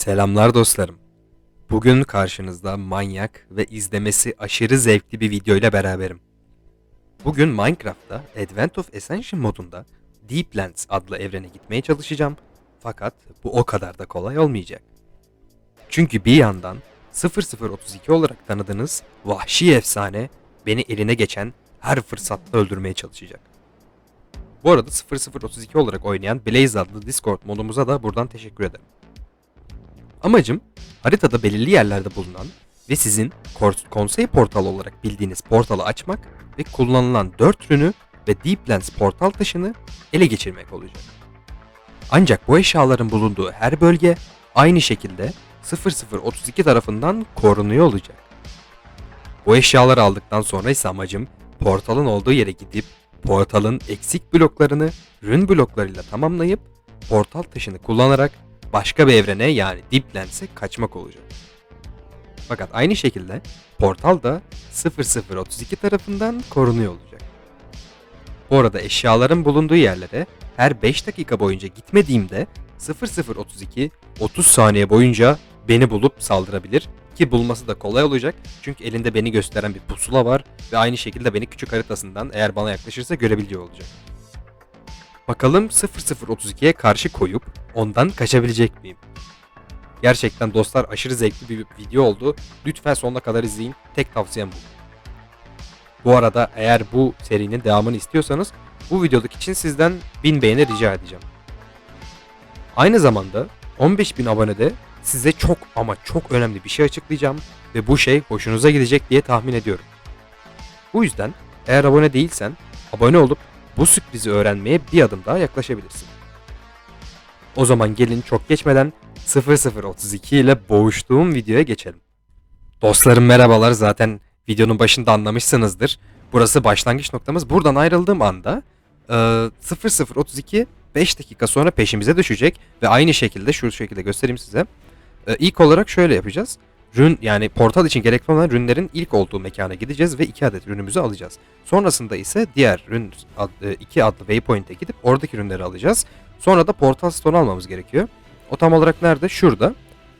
Selamlar dostlarım. Bugün karşınızda manyak ve izlemesi aşırı zevkli bir video ile beraberim. Bugün Minecraft'ta Advent of Ascension modunda Deeplands adlı evrene gitmeye çalışacağım. Fakat bu o kadar da kolay olmayacak. Çünkü bir yandan 0032 olarak tanıdığınız vahşi efsane beni eline geçen her fırsatta öldürmeye çalışacak. Bu arada 0032 olarak oynayan Blaze adlı Discord modumuza da buradan teşekkür ederim. Amacım haritada belirli yerlerde bulunan ve sizin konsey portalı olarak bildiğiniz portalı açmak ve kullanılan 4 ürünü ve Deeplands portal taşını ele geçirmek olacak. Ancak bu eşyaların bulunduğu her bölge aynı şekilde 0032 tarafından korunuyor olacak. Bu eşyaları aldıktan sonra ise amacım portalın olduğu yere gidip portalın eksik bloklarını rün bloklarıyla tamamlayıp portal taşını kullanarak başka bir evrene yani Deeplands'e kaçmak olacak. Fakat aynı şekilde portal da 0032 tarafından korunuyor olacak. Bu arada eşyaların bulunduğu yerlere her 5 dakika boyunca gitmediğimde 0032 30 saniye boyunca beni bulup saldırabilir ki bulması da kolay olacak çünkü elinde beni gösteren bir pusula var ve aynı şekilde beni küçük haritasından eğer bana yaklaşırsa görebiliyor olacak. Bakalım 0032'ye karşı koyup ondan kaçabilecek miyim? Gerçekten dostlar aşırı zevkli bir video oldu. Lütfen sonuna kadar izleyin. Tek tavsiyem bu. Bu arada eğer bu serinin devamını istiyorsanız bu videodaki için sizden 1000 beğeni rica edeceğim. Aynı zamanda 15.000 abonede size çok ama çok önemli bir şey açıklayacağım ve bu şey hoşunuza gidecek diye tahmin ediyorum. Bu yüzden eğer abone değilsen abone olup bu sürprizi öğrenmeye bir adım daha yaklaşabilirsin. O zaman gelin çok geçmeden 0032 ile boğuştuğum videoya geçelim. Dostlarım merhabalar zaten videonun başında anlamışsınızdır. Burası başlangıç noktamız. Buradan ayrıldığım anda e, 0032 5 dakika sonra peşimize düşecek ve aynı şekilde şu şekilde göstereyim size. E, ilk olarak şöyle yapacağız. Rün yani portal için gerekli olan rünlerin ilk olduğu mekana gideceğiz ve iki adet rünümüzü alacağız. Sonrasında ise diğer rün ad, e, iki adlı waypoint'e gidip oradaki rünleri alacağız. Sonra da portal stone almamız gerekiyor. O tam olarak nerede? Şurada.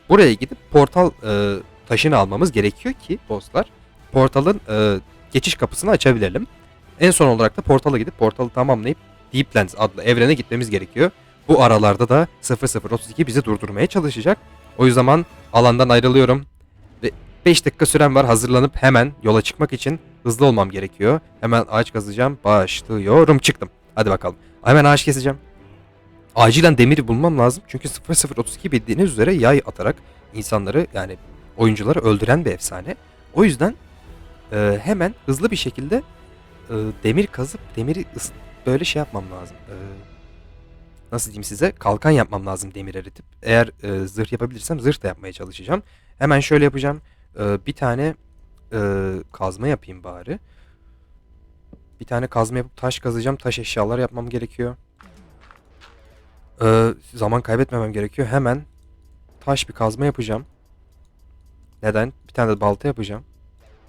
Buraya gidip portal e, taşını almamız gerekiyor ki dostlar portalın e, geçiş kapısını açabilelim. En son olarak da portala gidip portalı tamamlayıp Deeplands adlı evrene gitmemiz gerekiyor. Bu aralarda da 0032 bizi durdurmaya çalışacak. O yüzden alandan ayrılıyorum. Ve 5 dakika süren var hazırlanıp hemen yola çıkmak için hızlı olmam gerekiyor. Hemen ağaç kazacağım. Başlıyorum. Çıktım. Hadi bakalım. Hemen ağaç keseceğim. Acilen demiri bulmam lazım. Çünkü 0032 bildiğiniz üzere yay atarak insanları yani oyuncuları öldüren bir efsane. O yüzden e, hemen hızlı bir şekilde e, demir kazıp demiri böyle şey yapmam lazım. E, nasıl diyeyim size? Kalkan yapmam lazım demir eritip. Eğer e, zırh yapabilirsem zırh da yapmaya çalışacağım. Hemen şöyle yapacağım. E, bir tane e, kazma yapayım bari. Bir tane kazma yapıp taş kazacağım. Taş eşyalar yapmam gerekiyor. E, zaman kaybetmemem gerekiyor. Hemen taş bir kazma yapacağım. Neden? Bir tane de balta yapacağım.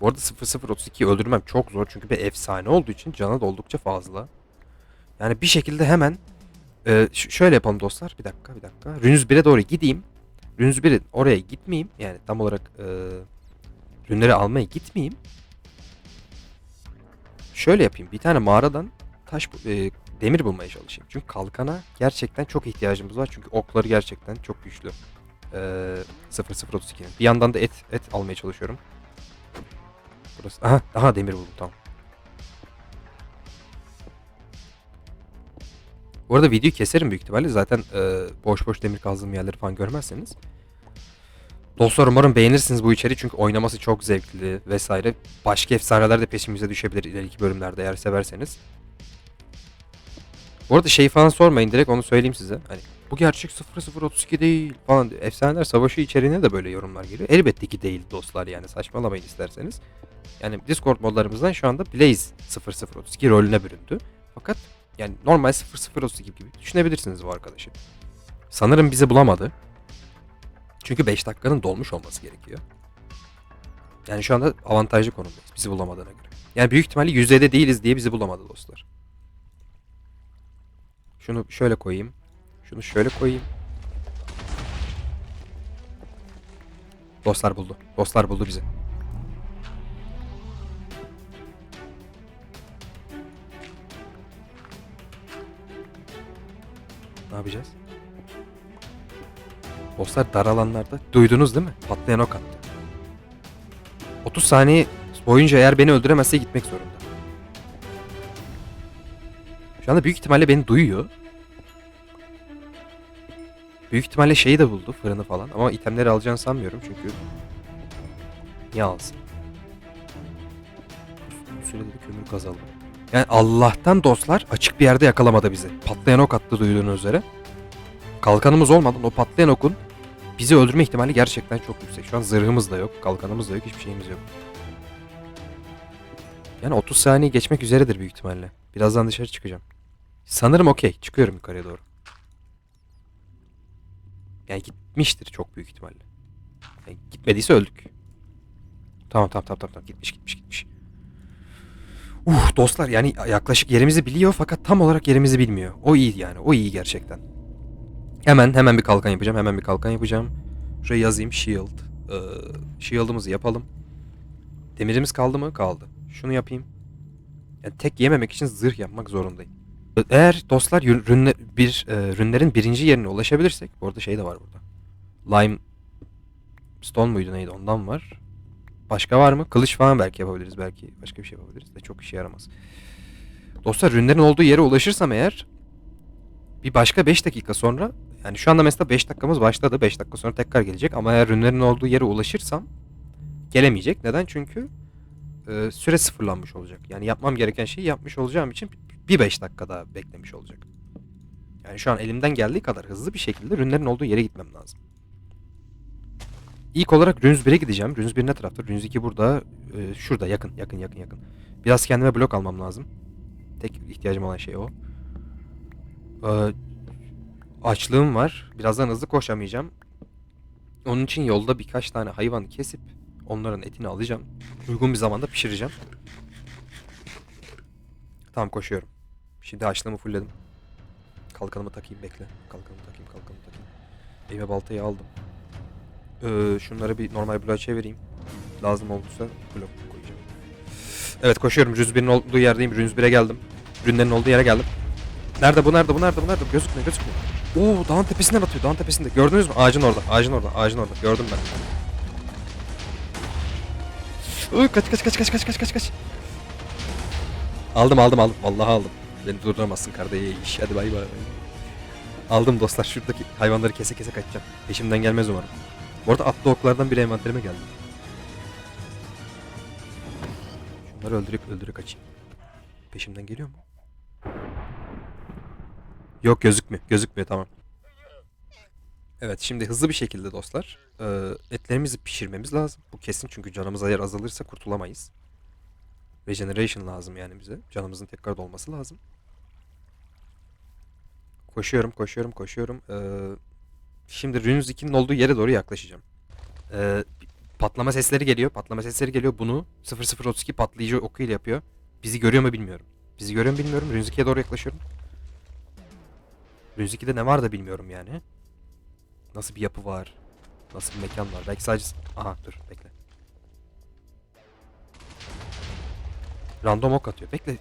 Bu arada 0032'yi öldürmem çok zor çünkü bir efsane olduğu için canı da oldukça fazla. Yani bir şekilde hemen e, şöyle yapalım dostlar. Bir dakika bir dakika. Rünüz 1'e doğru gideyim. 1'e oraya gitmeyeyim. Yani tam olarak e, rünleri almaya gitmeyeyim. Şöyle yapayım. Bir tane mağaradan taş e, demir bulmaya çalışayım. Çünkü kalkana gerçekten çok ihtiyacımız var. Çünkü okları gerçekten çok güçlü. E, 0032'nin. Bir yandan da et et almaya çalışıyorum. Burası. Aha, aha demir buldum tamam. Bu arada videoyu keserim büyük ihtimalle. Zaten e, boş boş demir kazdığım yerleri falan görmezseniz. Dostlar umarım beğenirsiniz bu içeriği çünkü oynaması çok zevkli vesaire. Başka efsaneler de peşimize düşebilir ileriki bölümlerde eğer severseniz. Bu arada şey falan sormayın direkt onu söyleyeyim size. Hani bu gerçek 0032 değil falan. Efsaneler Savaşı içeriğine de böyle yorumlar geliyor. Elbette ki değil dostlar yani saçmalamayın isterseniz. Yani Discord modlarımızdan şu anda Blaze 0032 rolüne büründü. Fakat yani normal 0032 gibi düşünebilirsiniz bu arkadaşı. Sanırım bizi bulamadı. Çünkü 5 dakikanın dolmuş olması gerekiyor. Yani şu anda avantajlı konumdayız bizi bulamadığına göre. Yani büyük ihtimalle yüzeyde değiliz diye bizi bulamadı dostlar. Şunu şöyle koyayım. Şunu şöyle koyayım. Dostlar buldu. Dostlar buldu bizi. Ne yapacağız? Dostlar dar alanlarda duydunuz değil mi? Patlayan ok attı. 30 saniye boyunca eğer beni öldüremezse gitmek zorunda. Şu anda büyük ihtimalle beni duyuyor. Büyük ihtimalle şeyi de buldu fırını falan ama itemleri alacağını sanmıyorum çünkü niye alsın? Bu sürede de kömür kazalım. Yani Allah'tan dostlar açık bir yerde yakalamadı bizi. Patlayan ok attı duyduğunuz üzere. Kalkanımız olmadan o patlayan okun bizi öldürme ihtimali gerçekten çok yüksek. Şu an zırhımız da yok, kalkanımız da yok, hiçbir şeyimiz yok. Yani 30 saniye geçmek üzeredir büyük ihtimalle. Birazdan dışarı çıkacağım. Sanırım okey. Çıkıyorum yukarıya doğru. Yani gitmiştir çok büyük ihtimalle. Yani gitmediyse öldük. Tamam tamam tamam tamam. Gitmiş gitmiş gitmiş. Uh dostlar yani yaklaşık yerimizi biliyor fakat tam olarak yerimizi bilmiyor. O iyi yani. O iyi gerçekten. Hemen hemen bir kalkan yapacağım. Hemen bir kalkan yapacağım. Şuraya yazayım shield. Ee, shield'ımızı yapalım. Demirimiz kaldı mı? Kaldı. Şunu yapayım. Yani tek yememek için zırh yapmak zorundayım. Eğer dostlar rünle, bir e, rünlerin birinci yerine ulaşabilirsek, bu arada şey de var burada. Lime Stone muydu neydi ondan var. Başka var mı? Kılıç falan belki yapabiliriz. Belki başka bir şey yapabiliriz de çok işe yaramaz. Dostlar rünlerin olduğu yere ulaşırsam eğer bir başka 5 dakika sonra yani şu anda mesela 5 dakikamız başladı. 5 dakika sonra tekrar gelecek ama eğer rünlerin olduğu yere ulaşırsam gelemeyecek. Neden? Çünkü e, süre sıfırlanmış olacak. Yani yapmam gereken şeyi yapmış olacağım için bir 5 dakika daha beklemiş olacak. Yani şu an elimden geldiği kadar hızlı bir şekilde rünlerin olduğu yere gitmem lazım. İlk olarak Rüns 1'e gideceğim. Rüns 1 ne tarafta? Rüns 2 burada. e, şurada yakın yakın yakın yakın. Biraz kendime blok almam lazım. Tek ihtiyacım olan şey o. Ee, açlığım var. Birazdan hızlı koşamayacağım. Onun için yolda birkaç tane hayvan kesip onların etini alacağım. Uygun bir zamanda pişireceğim. Tamam koşuyorum. Şimdi açlığımı fullledim. Kalkanımı takayım bekle. Kalkanımı takayım kalkanımı takayım. Elime baltayı aldım. Ee, şunları bir normal bloğa çevireyim. Lazım olursa blok koyacağım. Evet koşuyorum. Rüz 1'in olduğu yerdeyim. Rüz 1'e geldim. Rünlerin olduğu yere geldim. Nerede bu nerede bu nerede bu nerede? Gözükmüyor gözükmüyor. Oo dağın tepesinden atıyor dağın tepesinde. Gördünüz mü? Ağacın orada ağacın orada ağacın orada. Gördüm ben. Uy, kaç kaç kaç kaç kaç kaç kaç kaç. Aldım aldım aldım. Vallahi aldım. Beni durduramazsın kardeş. Hadi bay bay. Aldım dostlar. Şuradaki hayvanları kese kese kaçacağım. Peşimden gelmez umarım. Bu arada atlı oklardan biri envanterime geldi. Şunları öldürüp öldürüp kaçayım. Peşimden geliyor mu? Yok gözükmüyor. Gözükmüyor tamam. Evet şimdi hızlı bir şekilde dostlar e, etlerimizi pişirmemiz lazım. Bu kesin çünkü canımız eğer azalırsa kurtulamayız. Regeneration lazım yani bize. Canımızın tekrar dolması lazım. Koşuyorum, koşuyorum, koşuyorum. Ee, şimdi Runes 2'nin olduğu yere doğru yaklaşacağım. Ee, patlama sesleri geliyor, patlama sesleri geliyor. Bunu 0032 patlayıcı okuyla yapıyor. Bizi görüyor mu bilmiyorum. Bizi görüyor mu bilmiyorum. Runes 2'ye doğru yaklaşıyorum. Runes 2'de ne var da bilmiyorum yani. Nasıl bir yapı var? Nasıl bir mekan var? Belki sadece... Aha dur bekle. Random ok atıyor. Bekle.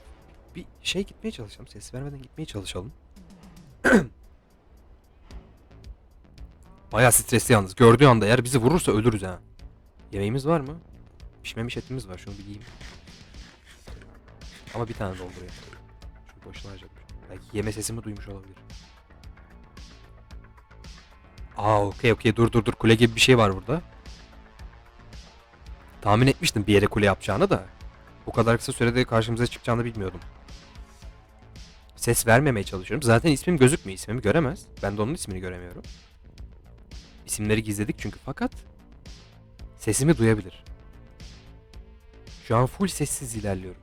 Bir şey gitmeye çalışalım. Ses vermeden gitmeye çalışalım. Bayağı stresli yalnız. Gördüğü anda eğer bizi vurursa ölürüz ha. Yemeğimiz var mı? Pişmemiş etimiz var. Şunu bir yiyeyim. Ama bir tane dolduruyor. Şu boşuna harcamış. Belki yeme sesimi duymuş olabilir. Aa okey okey dur dur dur kule gibi bir şey var burada. Tahmin etmiştim bir yere kule yapacağını da. Bu kadar kısa sürede karşımıza çıkacağını bilmiyordum. Ses vermemeye çalışıyorum. Zaten ismim gözükmüyor. İsmimi göremez. Ben de onun ismini göremiyorum. İsimleri gizledik çünkü fakat sesimi duyabilir. Şu an full sessiz ilerliyorum.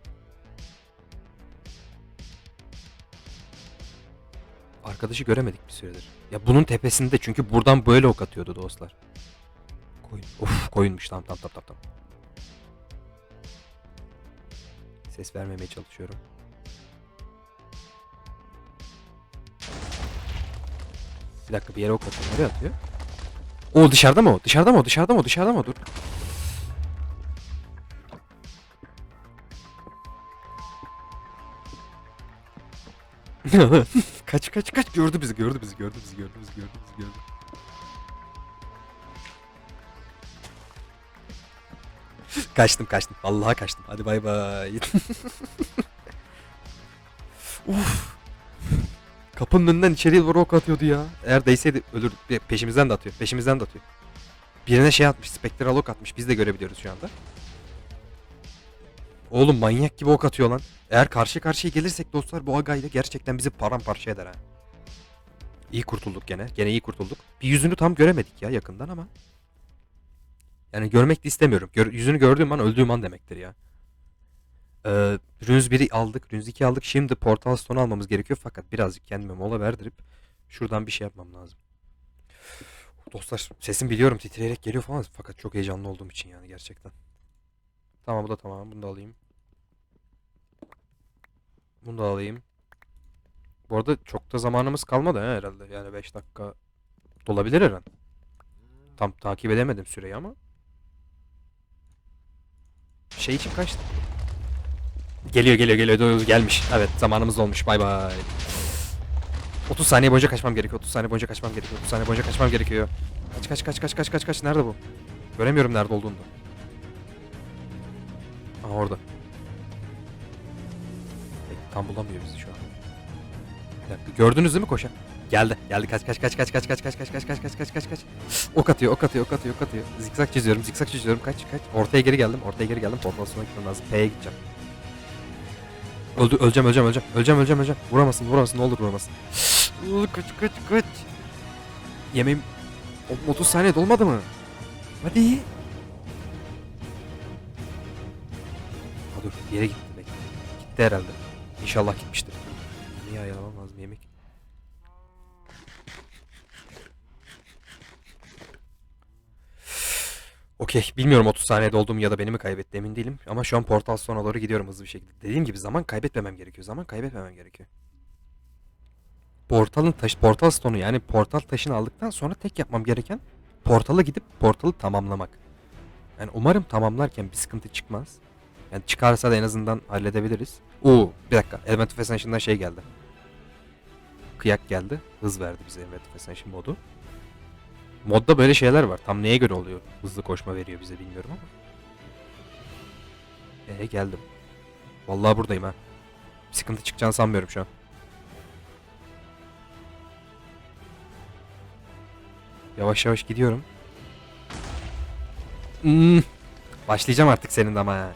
Arkadaşı göremedik bir süredir. Ya bunun tepesinde çünkü buradan böyle ok atıyordu dostlar. Koyun. Of koyunmuş tamam tamam tamam tamam. Ses vermemeye çalışıyorum. Bir dakika bir yere ok atıyor. Nereye atıyor? O dışarıda mı o? Dışarıda mı o? Dışarıda mı o? Dışarıda mı o? Dur. kaç kaç kaç gördü bizi gördü bizi gördü bizi gördü bizi gördü bizi gördü. kaçtım kaçtım. Vallahi kaçtım. Hadi bay bay. Uf. Kapının önünden içeriye doğru ok atıyordu ya. Eğer değseydi ölür. Peşimizden de atıyor. Peşimizden de atıyor. Birine şey atmış. Spektral ok atmış. Biz de görebiliyoruz şu anda. Oğlum manyak gibi ok atıyor lan. Eğer karşı karşıya gelirsek dostlar bu aga ile gerçekten bizi paramparça eder ha. İyi kurtulduk gene. Gene iyi kurtulduk. Bir yüzünü tam göremedik ya yakından ama. Yani görmek de istemiyorum. Gör- yüzünü gördüğüm an öldüğüm an demektir ya. Ee, Rüns 1'i aldık. Rüns 2'yi aldık. Şimdi Portal Stone almamız gerekiyor. Fakat birazcık kendime mola verdirip şuradan bir şey yapmam lazım. Dostlar sesim biliyorum titreyerek geliyor falan. Fakat çok heyecanlı olduğum için yani gerçekten. Tamam bu da tamam. Bunu da alayım. Bunu da alayım. Bu arada çok da zamanımız kalmadı ha herhalde. Yani 5 dakika dolabilir her. Tam takip edemedim süreyi ama. Şey için kaçtı. Geliyor geliyor geliyor Dur, gelmiş. Evet zamanımız dolmuş bay bay. 30 saniye boyunca kaçmam gerekiyor. 30 saniye boyunca kaçmam gerekiyor. 30 saniye boyunca kaçmam gerekiyor. Kaç kaç kaç kaç kaç kaç kaç nerede bu? Göremiyorum nerede olduğunu. Aha orada. Tam bulamıyor bizi şu an. Gördünüz değil mi koşan? Geldi. Geldi kaç kaç kaç kaç kaç kaç kaç kaç kaç kaç kaç kaç kaç kaç. Ok atıyor, ok atıyor, ok atıyor, ok atıyor. Zikzak çiziyorum, zikzak çiziyorum. Kaç kaç. Ortaya geri geldim, ortaya geri geldim. Portal sonra gitmem lazım. P'ye gideceğim. Öldü, öleceğim, öleceğim, öleceğim. Öleceğim, öleceğim, öleceğim. Vuramasın, vuramasın. Ne olur vuramasın. Uuu, kaç, kaç, kaç. Yemeğim... Oğlum, 30 saniye dolmadı mı? Hadi. Ha dur, bir yere gitti belki. Gitti herhalde. İnşallah gitmiştir. Niye ayarlamam lazım yemek? Okey. Bilmiyorum 30 saniyede olduğum ya da beni mi kaybetti emin değilim. Ama şu an portal sona doğru gidiyorum hızlı bir şekilde. Dediğim gibi zaman kaybetmemem gerekiyor. Zaman kaybetmemem gerekiyor. Portalın taş, portal stonu yani portal taşını aldıktan sonra tek yapmam gereken portala gidip portalı tamamlamak. Yani umarım tamamlarken bir sıkıntı çıkmaz. Yani çıkarsa da en azından halledebiliriz. Oo bir dakika. Element of Ascension'dan şey geldi. Kıyak geldi. Hız verdi bize Element of Ascension modu. Modda böyle şeyler var. Tam neye göre oluyor? Hızlı koşma veriyor bize bilmiyorum ama. Ee geldim. Vallahi buradayım ha. Bir sıkıntı çıkacağını sanmıyorum şu an. Yavaş yavaş gidiyorum. Hmm. Başlayacağım artık senin de ama ha.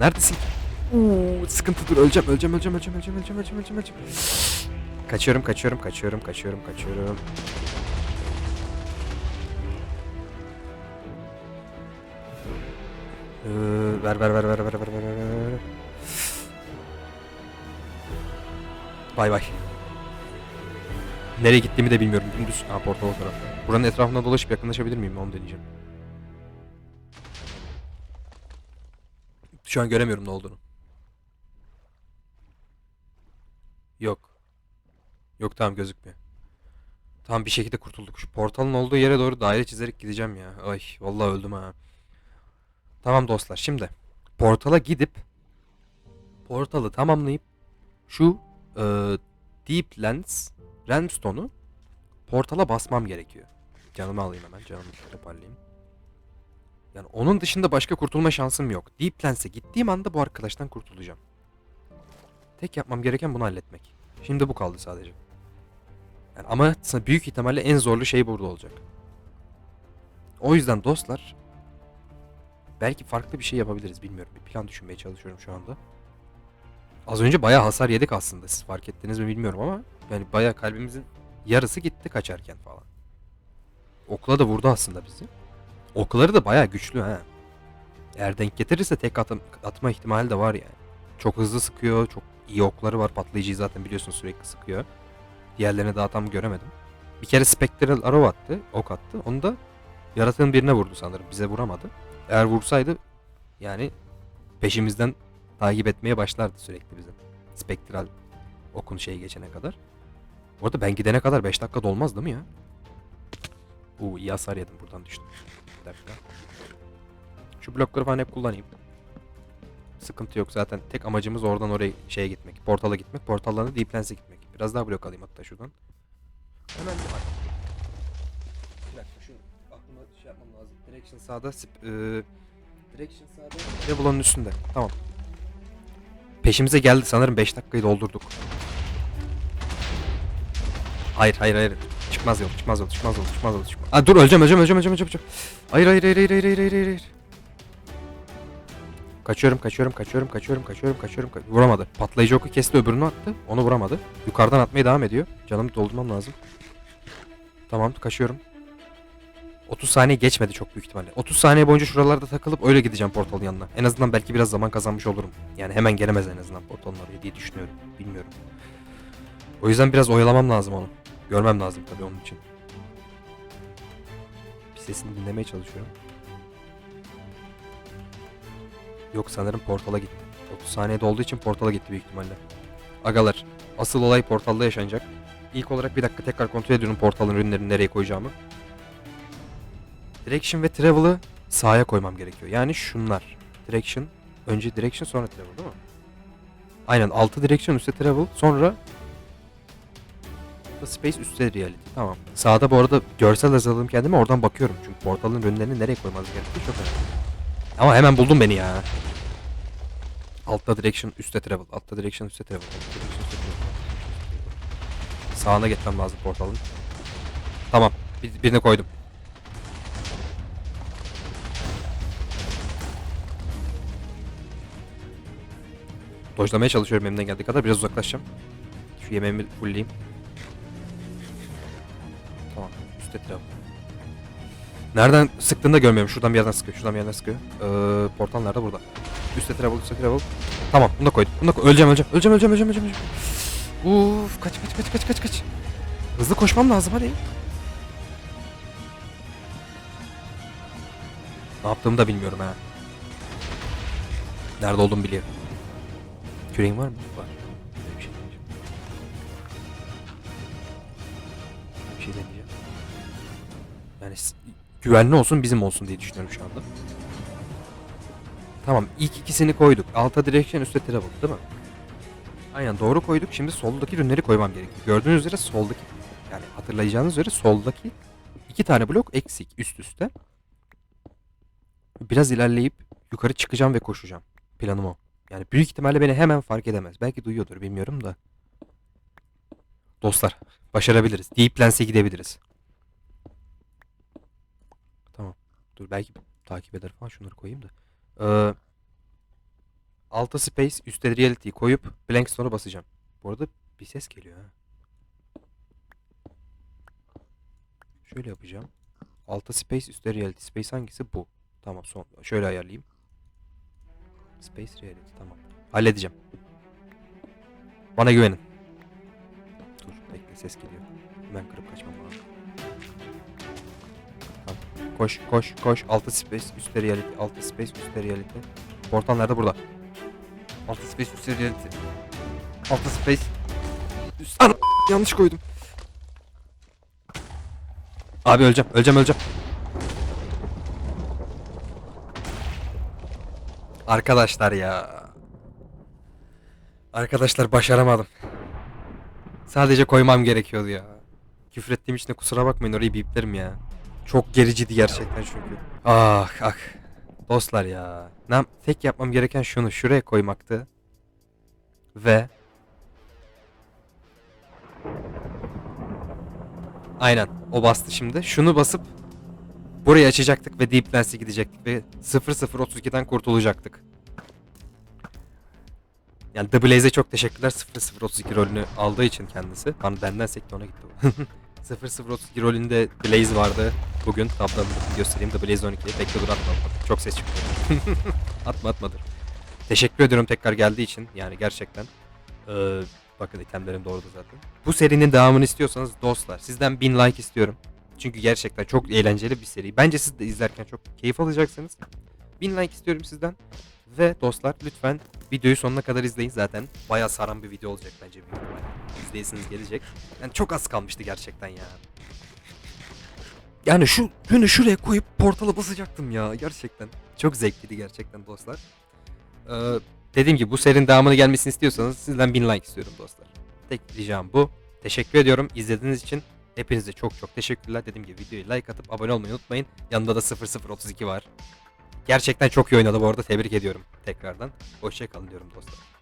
Neredesin? Oo, sıkıntı dur öleceğim öleceğim öleceğim öleceğim öleceğim öleceğim öleceğim öleceğim. Kaçıyorum kaçıyorum kaçıyorum kaçıyorum kaçıyorum. Ee, ver ver ver ver ver ver ver ver. Bay bay. Nereye gittiğimi de bilmiyorum. Dümdüz. Ha portal o tarafta. Buranın etrafında dolaşıp yakınlaşabilir miyim? Onu deneyeceğim. Şu an göremiyorum ne olduğunu. Yok. Yok tamam gözükmüyor. Tamam bir şekilde kurtulduk. Şu portalın olduğu yere doğru daire çizerek gideceğim ya. Ay vallahi öldüm ha. Tamam dostlar şimdi portala gidip portalı tamamlayıp şu e, Deep Lens Ramstone'u portala basmam gerekiyor. Canımı alayım hemen canımı toparlayayım. Yani onun dışında başka kurtulma şansım yok. Deep Lens'e gittiğim anda bu arkadaştan kurtulacağım. Tek yapmam gereken bunu halletmek. Şimdi bu kaldı sadece. Yani ama büyük ihtimalle en zorlu şey burada olacak. O yüzden dostlar belki farklı bir şey yapabiliriz bilmiyorum. Bir plan düşünmeye çalışıyorum şu anda. Az önce bayağı hasar yedik aslında. Siz fark ettiniz mi bilmiyorum ama yani bayağı kalbimizin yarısı gitti kaçarken falan. Okla da vurdu aslında bizi. Okları da bayağı güçlü ha. Eğer denk getirirse tek atım, atma ihtimali de var yani. Çok hızlı sıkıyor, çok iyi okları var. Patlayıcıyı zaten biliyorsun sürekli sıkıyor. Diğerlerini daha tam göremedim. Bir kere Spectral Arrow attı, ok attı. Onu da yaratığın birine vurdu sanırım. Bize vuramadı. Eğer vursaydı yani peşimizden takip etmeye başlardı sürekli bizi. Spektral okun şey geçene kadar. Bu arada ben gidene kadar 5 dakika dolmaz değil mi ya? Uuu iyi hasar yedim buradan düştüm. Bir dakika. Şu blokları falan hep kullanayım. Sıkıntı yok zaten. Tek amacımız oradan oraya şeye gitmek. Portala gitmek. Portaldan da Deep gitmek. Biraz daha blok alayım hatta şuradan. Hemen Bir Direction sağda. Sp- eee, direction sağda. Level'ın üstünde. Tamam. Peşimize geldi sanırım 5 dakikayı doldurduk. Hayır hayır hayır. Çıkmaz yol, çıkmaz yol, çıkmaz yol, çıkmaz yol, çıkmaz. Aa, dur öleceğim, öleceğim, öleceğim, öleceğim, öleceğim. Hayır hayır hayır hayır hayır hayır hayır hayır. Kaçıyorum, kaçıyorum, kaçıyorum, kaçıyorum, kaçıyorum, kaçıyorum. Ka- vuramadı. Patlayıcı oku kesti, öbürünü attı. Onu vuramadı. Yukarıdan atmaya devam ediyor. Canımı doldurmam lazım. Tamam, kaçıyorum. 30 saniye geçmedi çok büyük ihtimalle. 30 saniye boyunca şuralarda takılıp öyle gideceğim portalın yanına. En azından belki biraz zaman kazanmış olurum. Yani hemen gelemez en azından portalın oraya diye düşünüyorum. Bilmiyorum. O yüzden biraz oyalamam lazım onu. Görmem lazım tabii onun için. Bir sesini dinlemeye çalışıyorum. Yok sanırım portala gitti. 30 saniyede olduğu için portala gitti büyük ihtimalle. Agalar, asıl olay portalda yaşanacak. İlk olarak bir dakika tekrar kontrol ediyorum portalın ürünlerini nereye koyacağımı. Direction ve Travel'ı sağa koymam gerekiyor. Yani şunlar. Direction, önce Direction sonra Travel değil mi? Aynen 6 Direction üstte Travel sonra Space üstte Reality. Tamam. Sağda bu arada görsel hazırladım kendime oradan bakıyorum. Çünkü portalın ürünlerini nereye koymamız gerektiği çok önemli. Ama hemen buldun beni ya. Altta Direction üstte Travel. Altta Direction üstte Travel. Direction üstte Travel. Sağına gitmem lazım portalın. Tamam. Bir, birini koydum. Dojlamaya çalışıyorum elimden geldiği kadar. Biraz uzaklaşacağım. Şu yemeğimi fullleyeyim. Tamam. Üstte travel. Nereden sıktığını da görmüyorum. Şuradan bir yerden sıkıyor. Şuradan bir yerden sıkıyor. Ee, nerede? Burada. Üstte travel, üstte travel. Tamam. Bunu da koydum. Bunu da koy- Öleceğim, öleceğim. Öleceğim, öleceğim, öleceğim, öleceğim. öleceğim. Uf, kaç, kaç, kaç, kaç, kaç, kaç. Hızlı koşmam lazım hadi. Ne yaptığımı da bilmiyorum ha. Nerede olduğumu biliyorum. Küreğin var mı? Var. Bir şey deneyeceğim. Bir şey deneyeceğim. Yani güvenli olsun bizim olsun diye düşünüyorum şu anda. Tamam ilk ikisini koyduk. Alta direction üstte travel değil mi? Aynen doğru koyduk. Şimdi soldaki ürünleri koymam gerekiyor. Gördüğünüz üzere soldaki yani hatırlayacağınız üzere soldaki iki tane blok eksik üst üste. Biraz ilerleyip yukarı çıkacağım ve koşacağım. Planım o. Yani büyük ihtimalle beni hemen fark edemez. Belki duyuyordur bilmiyorum da. Dostlar başarabiliriz. Deep Lens'e gidebiliriz. Tamam. Dur belki takip eder falan şunları koyayım da. Ee, alta space üstte reality'yi koyup blank stone'a basacağım. Bu arada bir ses geliyor ha. Şöyle yapacağım. Alta space üstte reality. Space hangisi? Bu. Tamam son. Şöyle ayarlayayım. Space reality tamam. Halledeceğim. Bana güvenin. Dur bekle ses geliyor. Hemen kırıp kaçmam lazım. Tamam. Koş koş koş. Altı space üstte reality. Altı space üstte reality. Portal nerede? Burada. Altı space üstte reality. Altı space. Üst... Ana! Yanlış koydum. Abi öleceğim. Öleceğim öleceğim. Arkadaşlar ya. Arkadaşlar başaramadım. Sadece koymam gerekiyordu ya. Küfür ettiğim için de kusura bakmayın orayı biplerim ya. Çok gericiydi gerçekten çünkü. Ah ah. Dostlar ya. Ne tek yapmam gereken şunu şuraya koymaktı. Ve Aynen. O bastı şimdi. Şunu basıp burayı açacaktık ve Deep Lens'e gidecektik ve 0032'den kurtulacaktık. Yani The Blaze'e çok teşekkürler 0032 rolünü aldığı için kendisi. Bana benden sekti ona gitti o. 0032 rolünde Blaze vardı. Bugün tablanı göstereyim. The Blaze 12. Bekle dur atma. Çok ses çıktı. atma atma dur. Teşekkür ediyorum tekrar geldiği için. Yani gerçekten. Ee, bakın itemlerim doğrudu zaten. Bu serinin devamını istiyorsanız dostlar sizden 1000 like istiyorum. Çünkü gerçekten çok eğlenceli bir seri. Bence siz de izlerken çok keyif alacaksınız. 1000 like istiyorum sizden. Ve dostlar lütfen videoyu sonuna kadar izleyin zaten. Bayağı saran bir video olacak bence büyük. İzleyesiniz gelecek. Yani çok az kalmıştı gerçekten ya. Yani şu günü şuraya koyup portala basacaktım ya gerçekten. Çok zevkliydi gerçekten dostlar. Ee, dediğim gibi bu serinin devamını gelmesini istiyorsanız sizden 1000 like istiyorum dostlar. Tek ricam bu. Teşekkür ediyorum izlediğiniz için. Hepinize çok çok teşekkürler. Dediğim gibi videoyu like atıp abone olmayı unutmayın. Yanında da 0032 var. Gerçekten çok iyi oynadı bu arada. Tebrik ediyorum tekrardan. Hoşçakalın diyorum dostlar.